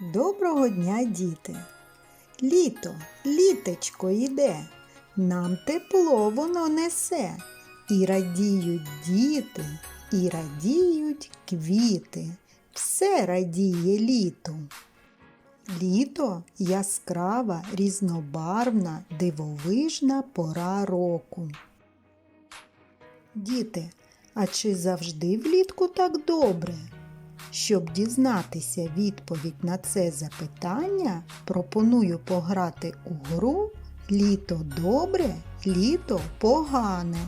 Доброго дня, діти! Літо, літечко йде, нам тепло воно несе. І радіють діти, і радіють квіти. Все радіє літу. Літо яскрава, різнобарвна, дивовижна пора року. Діти, а чи завжди влітку так добре? Щоб дізнатися відповідь на це запитання, пропоную пограти у гру Літо добре, літо погане.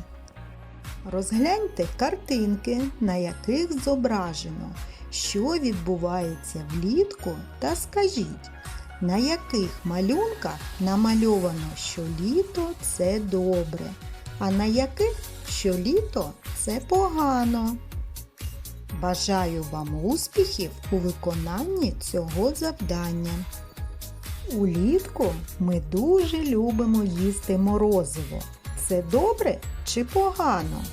Розгляньте картинки, на яких зображено, що відбувається влітку, та скажіть, на яких малюнках намальовано, що літо це добре, а на яких, що літо це погано. Бажаю вам успіхів у виконанні цього завдання. Улітку ми дуже любимо їсти морозиво. Це добре чи погано?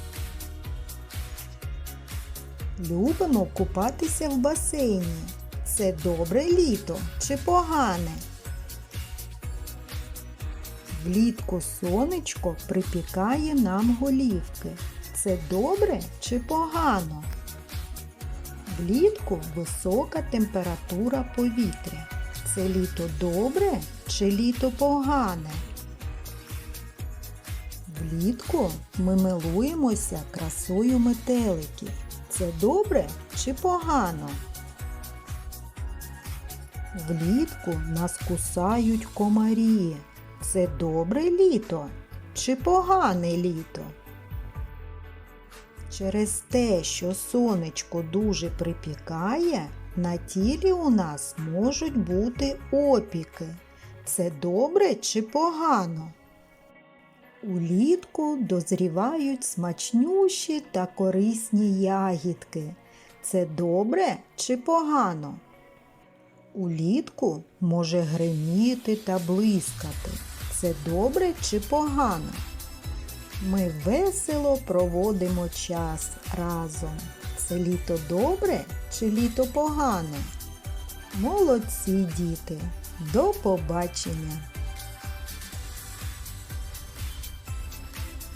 Любимо купатися в басейні. Це добре літо чи погане? Влітку сонечко припікає нам голівки. Це добре чи погано? Влітку висока температура повітря. Це літо добре чи літо погане? Влітку ми милуємося красою метеликів. Це добре чи погано? Влітку нас кусають комарі. Це добре літо чи погане літо? Через те, що сонечко дуже припікає, на тілі у нас можуть бути опіки. Це добре чи погано? Улітку дозрівають смачнющі та корисні ягідки. Це добре чи погано? Улітку може гриміти та блискати. Це добре чи погано? Ми весело проводимо час разом. Це літо добре чи літо погане? Молодці діти! До побачення!